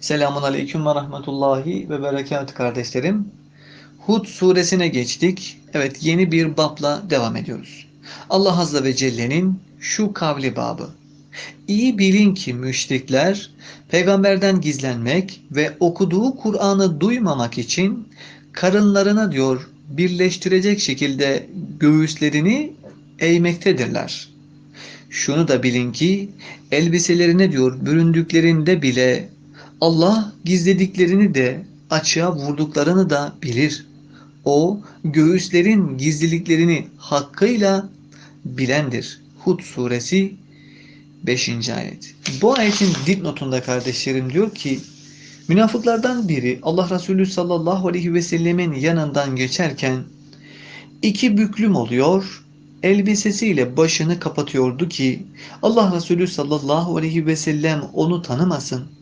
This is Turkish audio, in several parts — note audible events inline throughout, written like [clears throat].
Selamun Aleyküm ve Rahmetullahi ve Berekatü kardeşlerim. Hud suresine geçtik. Evet yeni bir babla devam ediyoruz. Allah Azze ve Celle'nin şu kavli babı. İyi bilin ki müşrikler peygamberden gizlenmek ve okuduğu Kur'an'ı duymamak için karınlarına diyor birleştirecek şekilde göğüslerini eğmektedirler. Şunu da bilin ki elbiselerine diyor büründüklerinde bile Allah gizlediklerini de açığa vurduklarını da bilir. O göğüslerin gizliliklerini hakkıyla bilendir. Hud suresi 5. ayet. Bu ayetin dipnotunda kardeşlerim diyor ki münafıklardan biri Allah Resulü sallallahu aleyhi ve sellemin yanından geçerken iki büklüm oluyor elbisesiyle başını kapatıyordu ki Allah Resulü sallallahu aleyhi ve sellem onu tanımasın.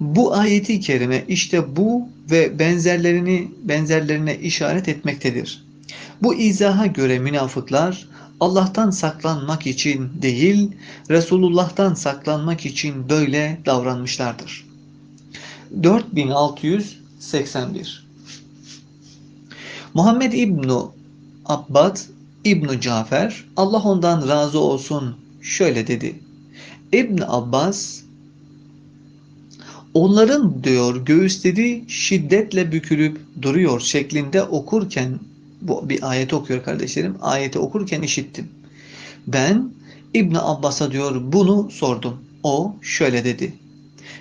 Bu ayeti kerime işte bu ve benzerlerini benzerlerine işaret etmektedir. Bu izaha göre münafıklar Allah'tan saklanmak için değil, Resulullah'tan saklanmak için böyle davranmışlardır. 4681 Muhammed İbnu Abbad İbnu Cafer Allah ondan razı olsun şöyle dedi. İbn Abbas onların diyor göğüsleri şiddetle bükülüp duruyor şeklinde okurken bu bir ayet okuyor kardeşlerim. Ayeti okurken işittim. Ben İbn Abbas'a diyor bunu sordum. O şöyle dedi.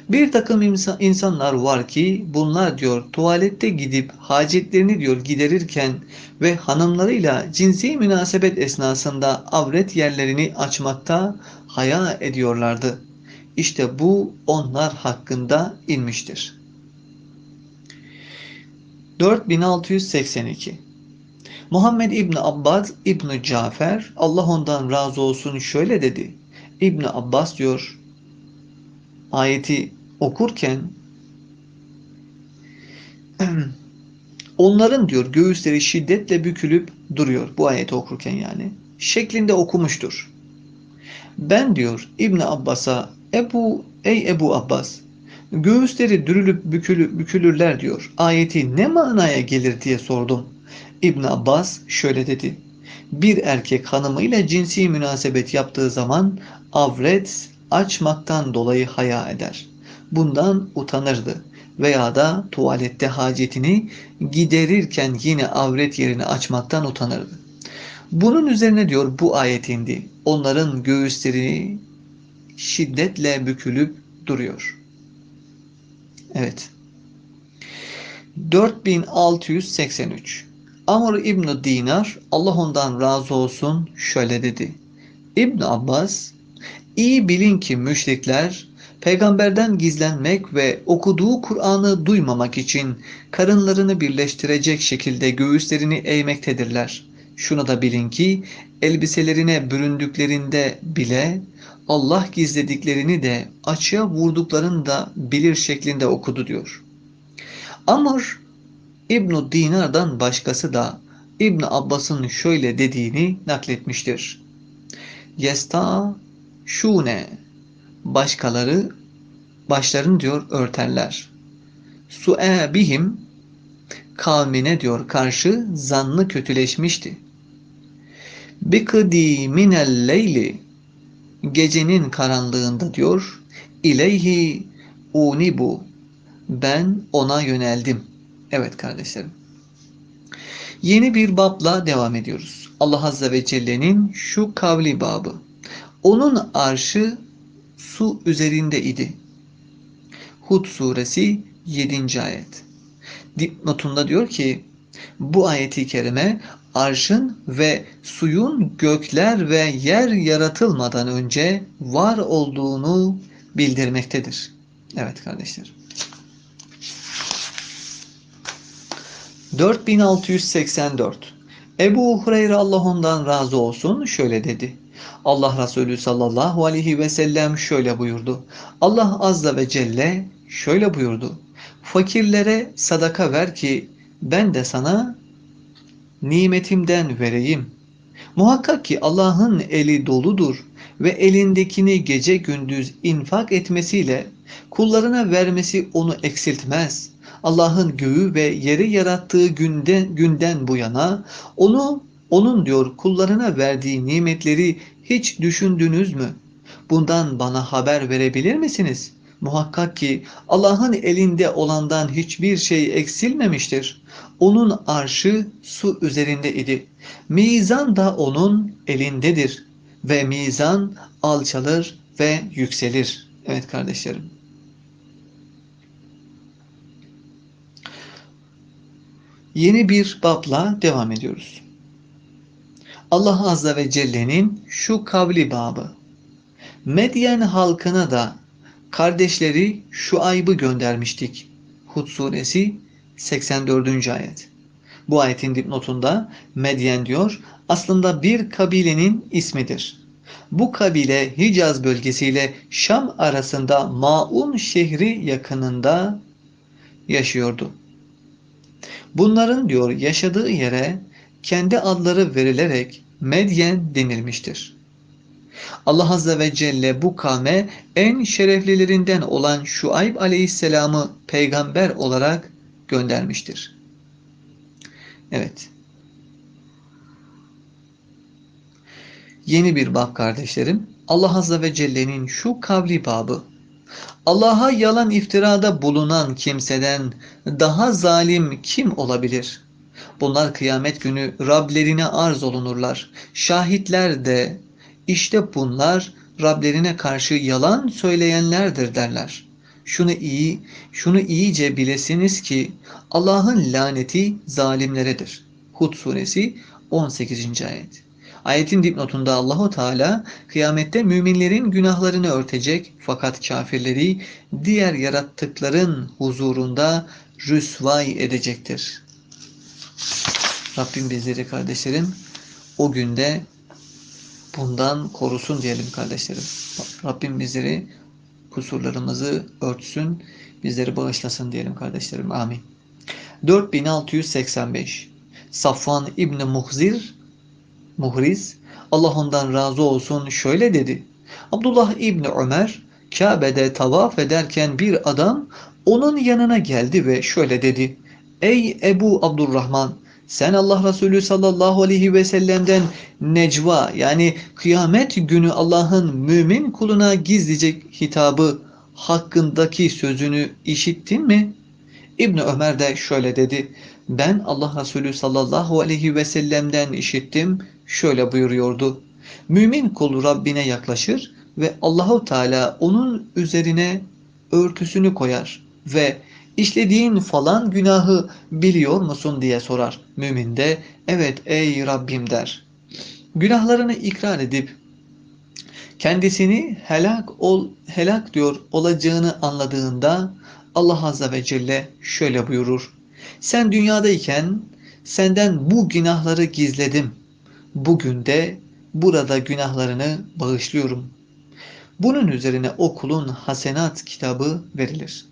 Bir takım insan, insanlar var ki bunlar diyor tuvalette gidip hacetlerini diyor giderirken ve hanımlarıyla cinsi münasebet esnasında avret yerlerini açmakta haya ediyorlardı. İşte bu onlar hakkında inmiştir. 4682 Muhammed İbni Abbas İbni Cafer Allah ondan razı olsun şöyle dedi. İbni Abbas diyor ayeti okurken [clears throat] onların diyor göğüsleri şiddetle bükülüp duruyor bu ayeti okurken yani şeklinde okumuştur. Ben diyor İbni Abbas'a Ebu ey Ebu Abbas göğüsleri dürülüp bükülü, bükülürler diyor. Ayeti ne manaya gelir diye sordum. İbn Abbas şöyle dedi. Bir erkek hanımıyla cinsi münasebet yaptığı zaman avret açmaktan dolayı haya eder. Bundan utanırdı veya da tuvalette hacetini giderirken yine avret yerini açmaktan utanırdı. Bunun üzerine diyor bu ayet indi. Onların göğüsleri şiddetle bükülüp duruyor. Evet. 4683 Amr İbn Dinar Allah ondan razı olsun şöyle dedi. İbn Abbas iyi bilin ki müşrikler peygamberden gizlenmek ve okuduğu Kur'an'ı duymamak için karınlarını birleştirecek şekilde göğüslerini eğmektedirler. Şunu da bilin ki elbiselerine büründüklerinde bile Allah gizlediklerini de açığa vurduklarını da bilir şeklinde okudu diyor. Amr İbn Dinar'dan başkası da İbn Abbas'ın şöyle dediğini nakletmiştir. Yesta şune başkaları başlarını diyor örterler. Su'e bihim kavmine diyor karşı zannı kötüleşmişti. Bikdi minel leyli gecenin karanlığında diyor ileyhi unibu ben ona yöneldim. Evet kardeşlerim. Yeni bir babla devam ediyoruz. Allah Azze ve Celle'nin şu kavli babı. Onun arşı su üzerinde idi. Hud suresi 7. ayet. Dipnotunda diyor ki bu ayeti kerime arşın ve suyun gökler ve yer yaratılmadan önce var olduğunu bildirmektedir. Evet kardeşler. 4684 Ebu Hureyre Allah ondan razı olsun şöyle dedi. Allah Resulü sallallahu aleyhi ve sellem şöyle buyurdu. Allah azza ve celle şöyle buyurdu. Fakirlere sadaka ver ki ben de sana nimetimden vereyim. Muhakkak ki Allah'ın eli doludur ve elindekini gece gündüz infak etmesiyle kullarına vermesi onu eksiltmez. Allah'ın göğü ve yeri yarattığı günden, günden bu yana onu onun diyor kullarına verdiği nimetleri hiç düşündünüz mü? Bundan bana haber verebilir misiniz? Muhakkak ki Allah'ın elinde olandan hiçbir şey eksilmemiştir. Onun arşı su üzerinde idi. Mizan da onun elindedir. Ve mizan alçalır ve yükselir. Evet kardeşlerim. Yeni bir babla devam ediyoruz. Allah Azze ve Celle'nin şu kavli babı. Medyen halkına da kardeşleri şu aybı göndermiştik. Hud suresi 84. ayet. Bu ayetin dipnotunda Medyen diyor aslında bir kabilenin ismidir. Bu kabile Hicaz bölgesiyle Şam arasında Maun şehri yakınında yaşıyordu. Bunların diyor yaşadığı yere kendi adları verilerek Medyen denilmiştir. Allah Azze ve Celle bu kavme en şereflilerinden olan Şuayb Aleyhisselam'ı peygamber olarak göndermiştir. Evet. Yeni bir bab kardeşlerim. Allah Azze ve Celle'nin şu kavli babı. Allah'a yalan iftirada bulunan kimseden daha zalim kim olabilir? Bunlar kıyamet günü Rablerine arz olunurlar. Şahitler de işte bunlar Rablerine karşı yalan söyleyenlerdir derler. Şunu iyi, şunu iyice bilesiniz ki Allah'ın laneti zalimleredir. Hud suresi 18. ayet. Ayetin dipnotunda Allahu Teala kıyamette müminlerin günahlarını örtecek fakat kafirleri diğer yarattıkların huzurunda rüsvay edecektir. Rabbim bizleri kardeşlerim o günde bundan korusun diyelim kardeşlerim. Rabbim bizleri kusurlarımızı örtsün, bizleri bağışlasın diyelim kardeşlerim. Amin. 4685 Safvan İbni Muhzir Muhriz Allah ondan razı olsun şöyle dedi. Abdullah İbni Ömer Kabe'de tavaf ederken bir adam onun yanına geldi ve şöyle dedi. Ey Ebu Abdurrahman sen Allah Resulü sallallahu aleyhi ve sellem'den necva yani kıyamet günü Allah'ın mümin kuluna gizlice hitabı hakkındaki sözünü işittin mi? İbni Ömer de şöyle dedi. Ben Allah Resulü sallallahu aleyhi ve sellem'den işittim. Şöyle buyuruyordu. Mümin kul Rabbine yaklaşır ve Allahu Teala onun üzerine örtüsünü koyar ve işlediğin falan günahı biliyor musun diye sorar. Mümin de evet ey Rabbim der. Günahlarını ikrar edip kendisini helak ol helak diyor olacağını anladığında Allah Azze ve Celle şöyle buyurur. Sen dünyadayken senden bu günahları gizledim. Bugün de burada günahlarını bağışlıyorum. Bunun üzerine o kulun hasenat kitabı verilir.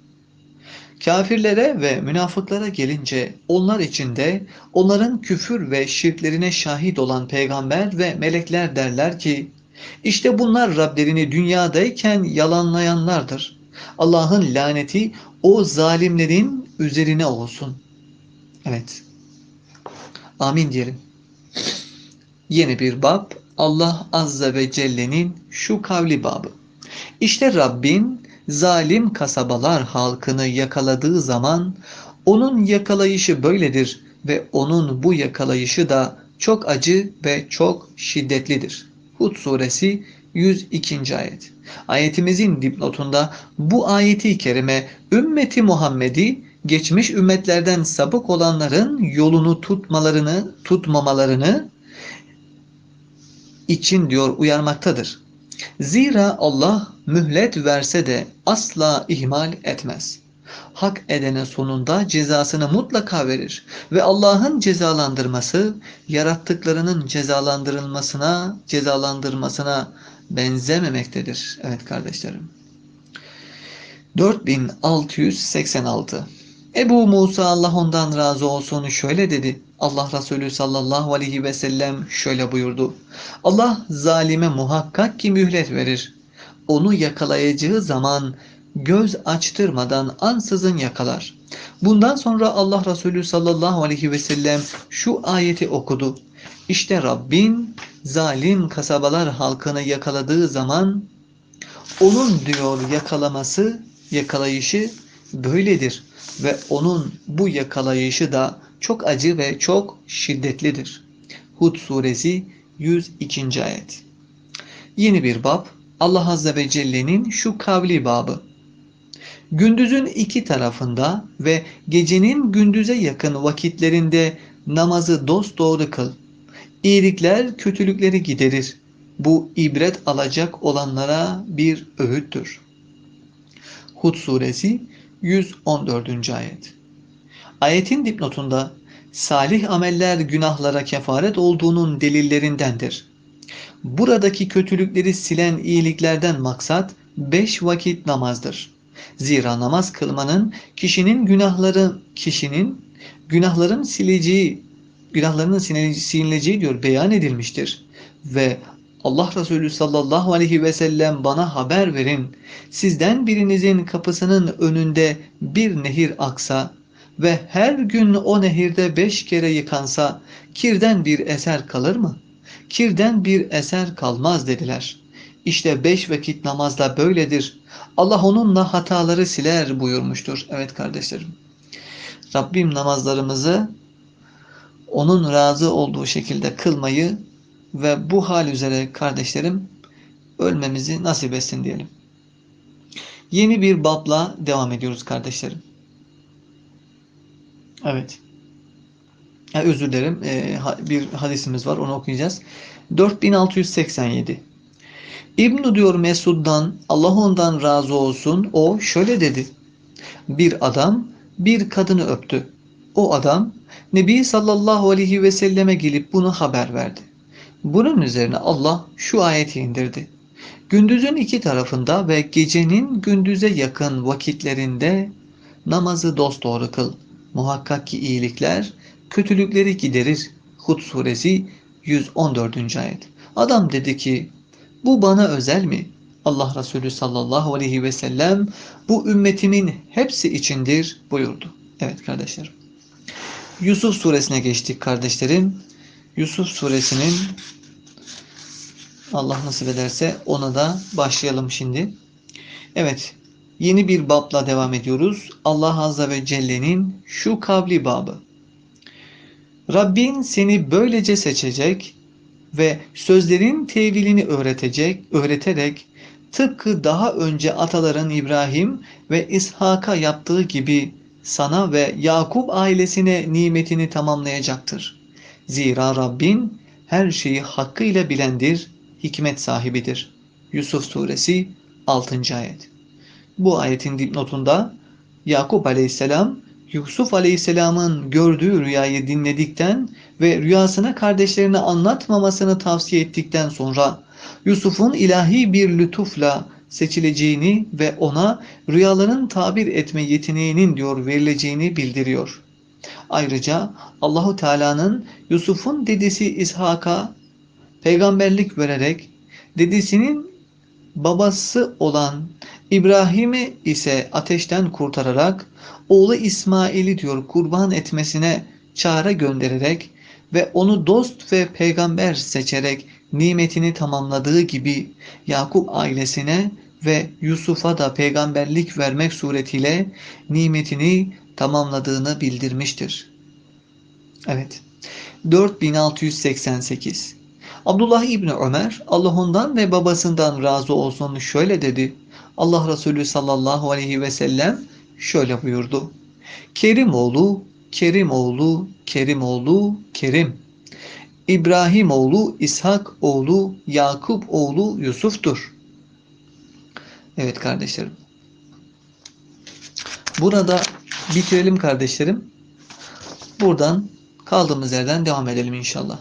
Kafirlere ve münafıklara gelince onlar içinde onların küfür ve şirklerine şahit olan peygamber ve melekler derler ki işte bunlar Rablerini dünyadayken yalanlayanlardır. Allah'ın laneti o zalimlerin üzerine olsun. Evet. Amin diyelim. Yeni bir bab Allah Azze ve Celle'nin şu kavli babı. İşte Rabbin zalim kasabalar halkını yakaladığı zaman onun yakalayışı böyledir ve onun bu yakalayışı da çok acı ve çok şiddetlidir. Hud suresi 102. ayet. Ayetimizin dipnotunda bu ayeti kerime ümmeti Muhammed'i geçmiş ümmetlerden sapık olanların yolunu tutmalarını, tutmamalarını için diyor uyarmaktadır. Zira Allah mühlet verse de asla ihmal etmez. Hak edene sonunda cezasını mutlaka verir ve Allah'ın cezalandırması yarattıklarının cezalandırılmasına, cezalandırmasına benzememektedir. Evet kardeşlerim. 4686 Ebu Musa Allah ondan razı olsun şöyle dedi. Allah Resulü sallallahu aleyhi ve sellem şöyle buyurdu. Allah zalime muhakkak ki mühlet verir. Onu yakalayacağı zaman göz açtırmadan ansızın yakalar. Bundan sonra Allah Resulü sallallahu aleyhi ve sellem şu ayeti okudu. İşte Rabbin zalim kasabalar halkını yakaladığı zaman onun diyor yakalaması, yakalayışı böyledir ve onun bu yakalayışı da çok acı ve çok şiddetlidir. Hud suresi 102. ayet. Yeni bir bab Allah Azze ve Celle'nin şu kavli babı. Gündüzün iki tarafında ve gecenin gündüze yakın vakitlerinde namazı dosdoğru kıl. İyilikler kötülükleri giderir. Bu ibret alacak olanlara bir öğüttür. Hud suresi 114. ayet. Ayetin dipnotunda salih ameller günahlara kefaret olduğunun delillerindendir. Buradaki kötülükleri silen iyiliklerden maksat beş vakit namazdır. Zira namaz kılmanın kişinin günahları kişinin günahların sileceği günahlarının silineceği diyor beyan edilmiştir. Ve Allah Resulü sallallahu aleyhi ve sellem bana haber verin. Sizden birinizin kapısının önünde bir nehir aksa ve her gün o nehirde beş kere yıkansa kirden bir eser kalır mı? Kirden bir eser kalmaz dediler. İşte beş vakit namazda böyledir. Allah onunla hataları siler buyurmuştur. Evet kardeşlerim. Rabbim namazlarımızı onun razı olduğu şekilde kılmayı ve bu hal üzere kardeşlerim ölmemizi nasip etsin diyelim. Yeni bir babla devam ediyoruz kardeşlerim. Evet. Ya özür dilerim. Ee, bir hadisimiz var. Onu okuyacağız. 4687 İbn diyor Mesud'dan Allah ondan razı olsun. O şöyle dedi. Bir adam bir kadını öptü. O adam Nebi sallallahu aleyhi ve selleme gelip bunu haber verdi. Bunun üzerine Allah şu ayeti indirdi. Gündüzün iki tarafında ve gecenin gündüze yakın vakitlerinde namazı dosdoğru kıl. Muhakkak ki iyilikler kötülükleri giderir. Hud suresi 114. ayet. Adam dedi ki bu bana özel mi? Allah Resulü sallallahu aleyhi ve sellem bu ümmetimin hepsi içindir buyurdu. Evet kardeşlerim. Yusuf suresine geçtik kardeşlerim. Yusuf suresinin Allah nasip ederse ona da başlayalım şimdi. Evet. Yeni bir babla devam ediyoruz. Allah Azze ve Celle'nin şu kavli babı. Rabbin seni böylece seçecek ve sözlerin tevilini öğretecek, öğreterek tıpkı daha önce ataların İbrahim ve İshak'a yaptığı gibi sana ve Yakup ailesine nimetini tamamlayacaktır. Zira Rabbin her şeyi hakkıyla bilendir, hikmet sahibidir. Yusuf suresi 6. ayet. Bu ayetin dipnotunda Yakup aleyhisselam Yusuf aleyhisselamın gördüğü rüyayı dinledikten ve rüyasını kardeşlerine anlatmamasını tavsiye ettikten sonra Yusuf'un ilahi bir lütufla seçileceğini ve ona rüyaların tabir etme yeteneğinin diyor verileceğini bildiriyor. Ayrıca Allahu Teala'nın Yusuf'un dedesi İshak'a peygamberlik vererek dedesinin babası olan İbrahim'i ise ateşten kurtararak oğlu İsmail'i diyor kurban etmesine çare göndererek ve onu dost ve peygamber seçerek nimetini tamamladığı gibi Yakup ailesine ve Yusuf'a da peygamberlik vermek suretiyle nimetini tamamladığını bildirmiştir. Evet. 4688 Abdullah İbni Ömer Allah ondan ve babasından razı olsun şöyle dedi. Allah Resulü sallallahu aleyhi ve sellem şöyle buyurdu. Kerim oğlu, Kerim oğlu, Kerim oğlu, Kerim. İbrahim oğlu, İshak oğlu, Yakup oğlu Yusuf'tur. Evet kardeşlerim. Burada bitirelim kardeşlerim. Buradan kaldığımız yerden devam edelim inşallah.